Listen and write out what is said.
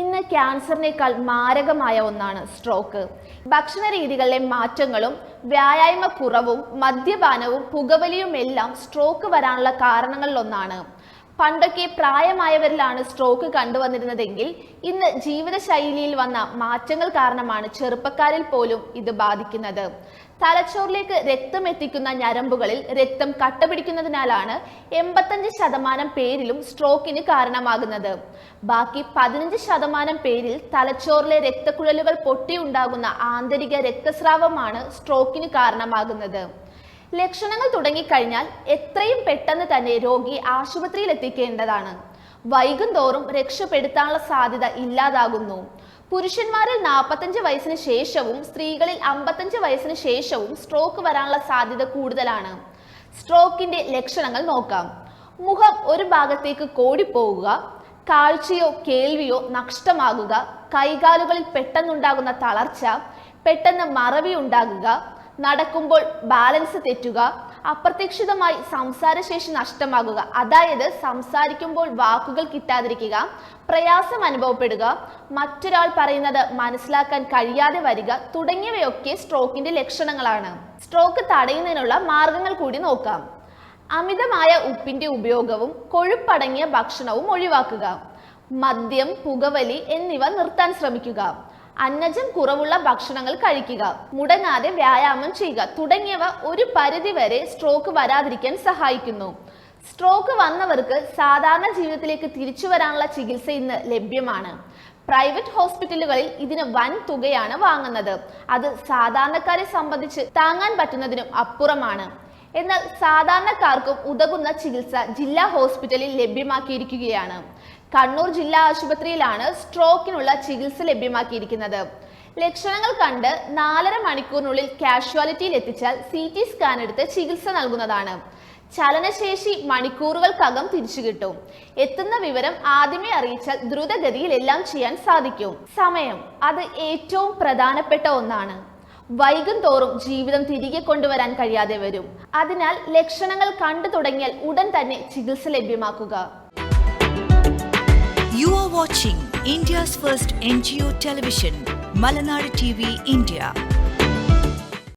ഇന്ന് ക്യാൻസറിനേക്കാൾ മാരകമായ ഒന്നാണ് സ്ട്രോക്ക്. ഭക്ഷണ രീതികളിലെ മാറ്റങ്ങളും വ്യായാമ കുറവും മദ്യപാനവും പുകവലിയുമെല്ലാം സ്ട്രോക്ക് വരാനുള്ള കാരണങ്ങളിലൊന്നാണ്. പണ്ടൊക്കെ പ്രായമായവരിലാണ് സ്ട്രോക്ക് കണ്ടുവന്നിരുന്നതെങ്കിൽ ഇന്ന് ജീവിതശൈലിയിൽ വന്ന മാറ്റങ്ങൾ കാരണമാണ് ചെറുപ്പക്കാരിൽ പോലും ഇത് ബാധിക്കുന്നത്. തലച്ചോറിലേക്ക് രക്തം എത്തിക്കുന്ന ഞരമ്പുകളിൽ രക്തം കട്ടപിടിക്കുന്നതിനാലാണ് എൺപത്തഞ്ച് ശതമാനം പേരിലും സ്ട്രോക്കിന് കാരണമാകുന്നത്. ബാക്കി പതിനഞ്ച് ശതമാനം പേരിൽ തലച്ചോറിലെ രക്തക്കുഴലുകൾ പൊട്ടിയുണ്ടാകുന്ന ആന്തരിക രക്തസ്രാവമാണ് സ്ട്രോക്കിന് കാരണമാകുന്നത്. ലക്ഷണങ്ങൾ തുടങ്ങിക്കഴിഞ്ഞാൽ എത്രയും പെട്ടെന്ന് തന്നെ രോഗി ആശുപത്രിയിൽ എത്തിക്കേണ്ടതാണ് വൈകും തോറും രക്ഷപ്പെടുത്താനുള്ള സാധ്യത ഇല്ലാതാകുന്നു. പുരുഷന്മാരിൽ നാൽപ്പത്തഞ്ച് വയസ്സിന് ശേഷവും സ്ത്രീകളിൽ അമ്പത്തഞ്ച് വയസ്സിന് ശേഷവും സ്ട്രോക്ക് വരാനുള്ള സാധ്യത കൂടുതലാണ്. സ്ട്രോക്കിന്റെ ലക്ഷണങ്ങൾ നോക്കാം. മുഖം ഒരു ഭാഗത്തേക്ക് കോടിപ്പോവുക കാഴ്ചയോ കേൾവിയോ നഷ്ടമാകുക കൈകാലുകളിൽ പെട്ടെന്നുണ്ടാകുന്ന തളർച്ച പെട്ടെന്ന് മറവി ഉണ്ടാകുക നടക്കുമ്പോൾ ബാലൻസ് തെറ്റുക അപ്രതീക്ഷിതമായി സംസാരശേഷി നഷ്ടമാകുക. അതായത് സംസാരിക്കുമ്പോൾ വാക്കുകൾ കിട്ടാതിരിക്കുക പ്രയാസം അനുഭവപ്പെടുക മറ്റൊരാൾ പറയുന്നത് മനസ്സിലാക്കാൻ കഴിയാതെ വരിക തുടങ്ങിയവയൊക്കെ സ്ട്രോക്കിന്റെ ലക്ഷണങ്ങളാണ്. സ്ട്രോക്ക് തടയുന്നതിനുള്ള മാർഗങ്ങൾ കൂടി നോക്കാം. അമിതമായ ഉപ്പിന്റെ ഉപയോഗവും കൊഴുപ്പടങ്ങിയ ഭക്ഷണവും ഒഴിവാക്കുക മദ്യം പുകവലി എന്നിവ നിർത്താൻ ശ്രമിക്കുക. അന്നജം കുറവുള്ള ഭക്ഷണങ്ങൾ കഴിക്കുക. മുടങ്ങാതെ വ്യായാമം ചെയ്യുക. തുടങ്ങിയവ ഒരു പരിധിവരെ സ്ട്രോക്ക് വരാതിരിക്കാൻ സഹായിക്കുന്നു. സ്ട്രോക്ക് വന്നവർക്ക് സാധാരണ ജീവിതത്തിലേക്ക് തിരിച്ചു വരാനുള്ള ചികിത്സ ഇന്ന് ലഭ്യമാണ്. പ്രൈവറ്റ് ഹോസ്പിറ്റലുകളിൽ ഇതിന് വൻ തുകയാണ് വാങ്ങുന്നത്. അത് സാധാരണക്കാരെ സംബന്ധിച്ച് താങ്ങാൻ പറ്റുന്നതിനും അപ്പുറമാണ്. എന്നാൽ സാധാരണക്കാർക്കും ഉതകുന്ന ചികിത്സ ജില്ലാ ഹോസ്പിറ്റലിൽ ലഭ്യമാക്കിയിരിക്കുകയാണ്. കണ്ണൂർ ജില്ലാ ആശുപത്രിയിലാണ് സ്ട്രോക്കിനുള്ള ചികിത്സ ലഭ്യമാക്കിയിരിക്കുന്നത്. ലക്ഷണങ്ങൾ കണ്ട് നാലര മണിക്കൂറിനുള്ളിൽ കാഷ്വാലിറ്റിയിൽ എത്തിച്ചാൽ സി ടി സ്കാൻ എടുത്ത് ചികിത്സ നൽകുന്നതാണ്. ചലനശേഷി മണിക്കൂറുകൾക്കകം തിരിച്ചു കിട്ടും. എത്തുന്ന വിവരം ആദ്യമേ അറിയിച്ചാൽ ദ്രുതഗതിയിൽ എല്ലാം ചെയ്യാൻ സാധിക്കും. സമയം അത് ഏറ്റവും പ്രധാനപ്പെട്ട ഒന്നാണ്. വൈകും തോറും ജീവിതം തിരികെ കൊണ്ടുവരാൻ കഴിയാതെ വരും അതിനാൽ ലക്ഷണങ്ങൾ കണ്ടു തുടങ്ങിയാൽ ഉടൻ തന്നെ ചികിത്സ ലഭ്യമാക്കുക U R watching India's first N G O television Malanad T V India.